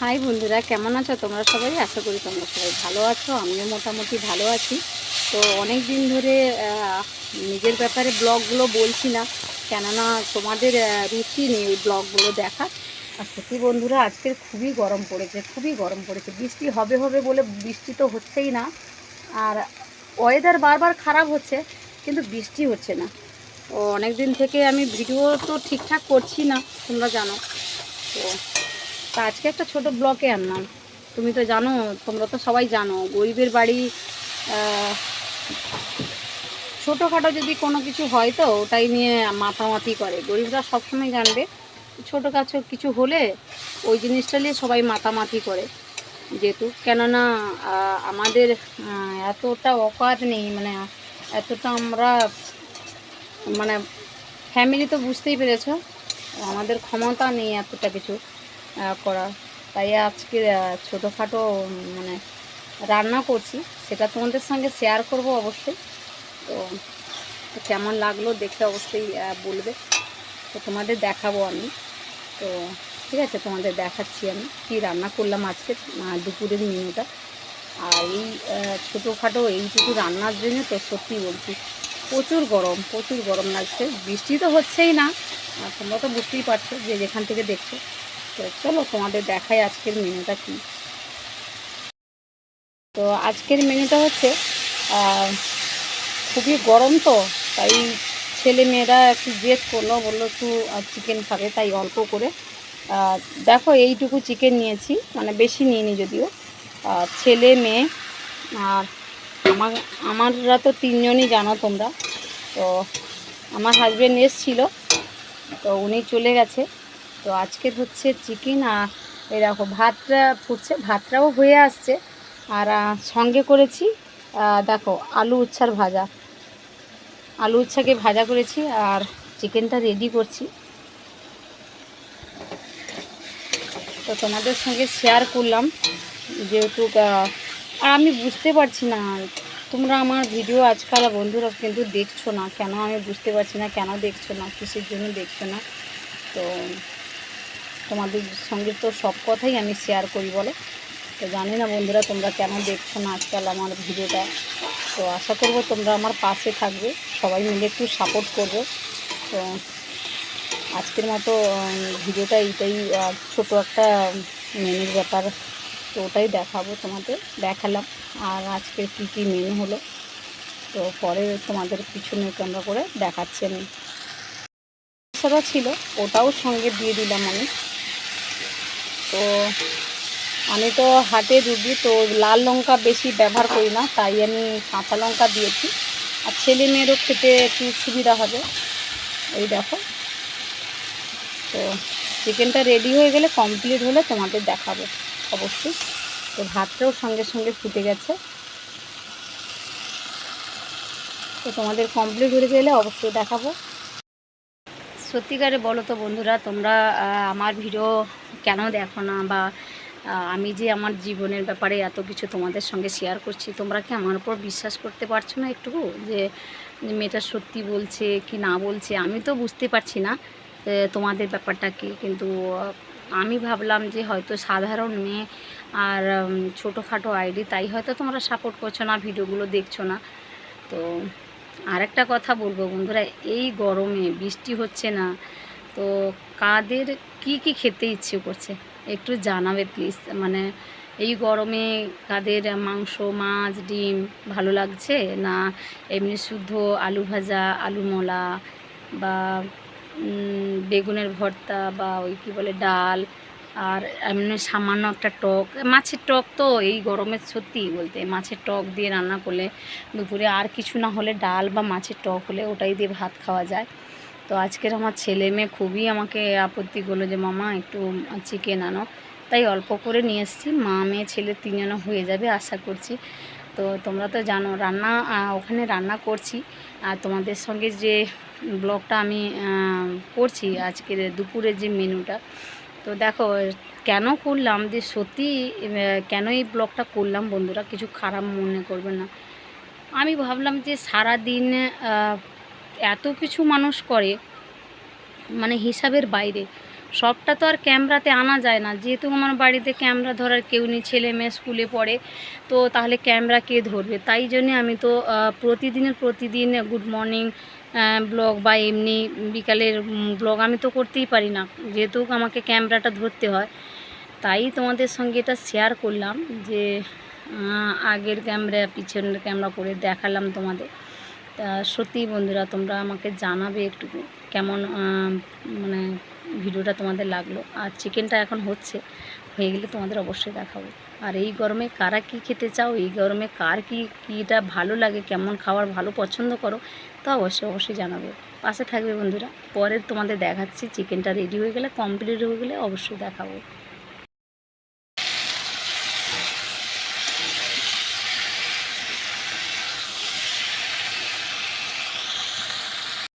High বন্ধুরা, কেমন আছো তোমরা সবাই? আশা করি তোমরা সবাই ভালো আছো, আমিও মোটামুটি ভালো আছি। তো অনেক দিন ধরে নিজের ব্যাপারে ব্লগগুলো বলছি না, কেননা তোমাদের রুচি নেই এই ব্লগগুলো দেখা আর সত্যি বন্ধুরা, আজকের খুবই গরম পড়েছে, খুবই গরম পড়েছে। বৃষ্টি হবে হবে বলে বৃষ্টি তো হচ্ছেই না, আর ওয়েদার বারবার খারাপ হচ্ছে, কিন্তু বৃষ্টি হচ্ছে না। তো অনেক দিন থেকে আমি ভিডিও তো ঠিকঠাক করছি না, তোমরা জানো। তো তা আজকে একটা ছোট ব্লকে আনলাম। তুমি তো জানো, তোমরা তো সবাই জানো, গরিবের বাড়ি ছোটোখাটো যদি কোনো কিছু হয় তো ওটাই নিয়ে মাতামাতি করে। গরিবরা সবসময় জানবে, ছোটো কাছো কিছু হলে ওই জিনিসটা নিয়ে সবাই মাতামাতি করে। যেহেতু কেননা আমাদের এতটা অকাত নেই মানে এতটা আমরা মানে ফ্যামিলি তো বুঝতেই পেরেছ, আমাদের ক্ষমতা নেই এতটা কিছু। করার তাই আজকে ছোটোখাটো মানে রান্না করছি। সেটা তোমাদের সঙ্গে শেয়ার করব অবশ্যই। তো কেমন লাগল দেখে অবশ্যই বলবে। তো তোমাদের দেখাবো আমি। তো ঠিক আছে, তোমাদের দেখাচ্ছি আমি কি রান্না করলাম আজকে দুপুরের মেনুটা। আর এই ছোটোখাটো এইটুকু রান্নার জন্য তো সত্যি বলছি, প্রচুর গরম প্রচুর গরম লাগছে। বৃষ্টি তো হচ্ছেই না তোমরা তো বুঝতেই পারছ যে যেখান থেকে দেখছ। তো চলো তোমাদের দেখাই আজকের মেনুটা কি। তো আজকের মেনুটা হচ্ছে খুবই গরম তো, তাই ছেলে মেয়েরা একটু জেদ করল, বলল একটু চিকেন খাবে, তাই অল্প করে। দেখো এইটুকু চিকেন নিয়েছি মানে বেশি নিইনি যদিও। ছেলে মেয়ে, আর আমার, আমাররা তো তিনজনই জানো তোমরা। তো আমার হাজব্যান্ড এসছিল, তো উনি চলে গেছে। তো আজকের হচ্ছে চিকেন আর এই দেখো, ভাতটা ফুটছে, ভাতটাও হয়ে আসছে। আর সঙ্গে করেছি দেখো, আলু উচ্ছার ভাজা। আলু উচ্ছাকে ভাজা করেছি আর চিকেনটা রেডি করছি। তো তোমাদের সঙ্গে শেয়ার করলাম, যেহেতু আর আমি বুঝতে পারছি না, তোমরা আমার ভিডিও আজকাল বন্ধুরা কিন্তু দেখছ না, কেন আমি বুঝতে পারছি না, কেন দেখছ না, কিসের জন্য দেখছ না। তো তোমাদের সঙ্গে তো সব কথাই আমি শেয়ার করি বলো। তো জানি না বন্ধুরা, তোমরা কেন দেখছ না আজকাল আমার ভিডিওটা? তো আশা করব তোমরা আমার পাশে থাকবে, সবাই মিলে একটু সাপোর্ট করবে। তো আজকের মতো ভিডিওটা এইটাই ছোট একটা মেনুর ব্যাপার। তো ওটাই দেখাবো তোমাদের, দেখালাম। আর আজকে কী কী মেনু হলো, তো পরে তোমাদের পিছনে ক্যামেরা করে দেখাচ্ছি আমি। ছিল, ওটাও সঙ্গে দিয়ে দিলাম আমি। তো আমি তো হাটে রুগী, তো লাল লঙ্কা বেশি ব্যবহার করি না, তাই আমি কাঁচা লঙ্কা দিয়েছি। আর ছেলে মেয়েরও খেতে একটু সুবিধা হবে। এই দেখো। তো চিকেনটা রেডি হয়ে গেলে কমপ্লিট হলে তোমাদের দেখাবো, অবশ্যই। তো ভাতটাও সঙ্গে সঙ্গে ফুটে গেছে। তো তোমাদের কমপ্লিট হয়ে গেলে অবশ্যই দেখাবো। সত্যিকারে বলো তো বন্ধুরা, তোমরা আমার ভিডিও কেন দেখো না? বা আমি যে আমার জীবনের ব্যাপারে এত কিছু তোমাদের সঙ্গে শেয়ার করছি, তোমরা কি আমার উপর বিশ্বাস করতে পারছ না একটুকু যে মেয়েটা সত্যি বলছে কি না বলছে, আমি তো বুঝতে পারছি না তোমাদের ব্যাপারটা কি? কিন্তু আমি ভাবলাম যে হয়তো সাধারণ মেয়ে আর ছোটোখাটো আইডি, তাই হয়তো তোমরা সাপোর্ট করছ না, ভিডিওগুলো দেখছ না। তো আরেকটা কথা বলব বন্ধুরা, এই গরমে বৃষ্টি হচ্ছে না, তো কাদের কি কি খেতে ইচ্ছে করছে? একটু জানাবে প্লিজ মানে এই গরমে কাদের মাংস, মাছ, ডিম ভালো লাগছে? না এমনি শুদ্ধ আলু ভাজা, আলু মলা বা বেগুনের ভর্তা বা ওই কী বলে ডাল আর এমনি সামান্য একটা টক, মাছের টক তো এই গরমে সত্যি বলতে মাছের টক দিয়ে রান্না করলে দুপুরে আর কিছু না হলে ডাল বা মাছের টক হলে ওটাই দিয়ে ভাত খাওয়া যায়। তো আজকের আমার ছেলে মেয়ে খুবই আমাকে আপত্তি করল যে, মামা, একটু চিকেন আনো। তাই অল্প করে নিয়ে এসেছি। মা, মেয়ে, ছেলে তিনজনে হয়ে যাবে আশা করছি। তো তোমরা তো জানো, রান্না ওখানে রান্না করছি। আর তোমাদের সঙ্গে যে ব্লগটা আমি করছি আজকের দুপুরের যে মেনুটা তো দেখো, কেন করলাম? যে সত্যি কেন এই ব্লগটা করলাম বন্ধুরা? কিছু খারাপ মনে করবে না। আমি ভাবলাম যে সারা দিন এত কিছু মানুষ করে মানে হিসাবের বাইরে, সবটা তো আর ক্যামেরাতে আনা যায় না। যেহেতু আমার বাড়িতে ক্যামেরা ধরার কেউ নেই, ছেলে মেয়ে স্কুলে পড়ে, তো তাহলে ক্যামেরা কে ধরবে? তাই জন্যে আমি তো প্রতিদিনের প্রতিদিন, গুড মর্নিং ব্লগ বা এমনি বিকালের ব্লগ আমি তো করতেই পারি না। যেহেতু আমাকে ক্যামেরাটা ধরতে হয়, তাই তোমাদের সঙ্গে এটা শেয়ার করলাম যে আগের ক্যামেরা, পিছনের ক্যামেরা করে দেখালাম তোমাদের। তা সত্যি বন্ধুরা, তোমরা আমাকে জানাবে একটু কেমন মানে ভিডিওটা তোমাদের লাগল। আর চিকেনটা এখন হচ্ছে, হয়ে গেলে তোমাদের অবশ্যই দেখাবো। আর এই গরমে কারা কি খেতে চাও? এই গরমে কার কি, কীটা ভালো লাগে? কেমন খাবার ভালো পছন্দ করো? তা অবশ্যই অবশ্যই জানাবে। পাশে থাকবে বন্ধুরা। পরে তোমাদের দেখাচ্ছি। চিকেনটা রেডি হয়ে গেলে কমপ্লিট হয়ে গেলে অবশ্যই দেখাবো।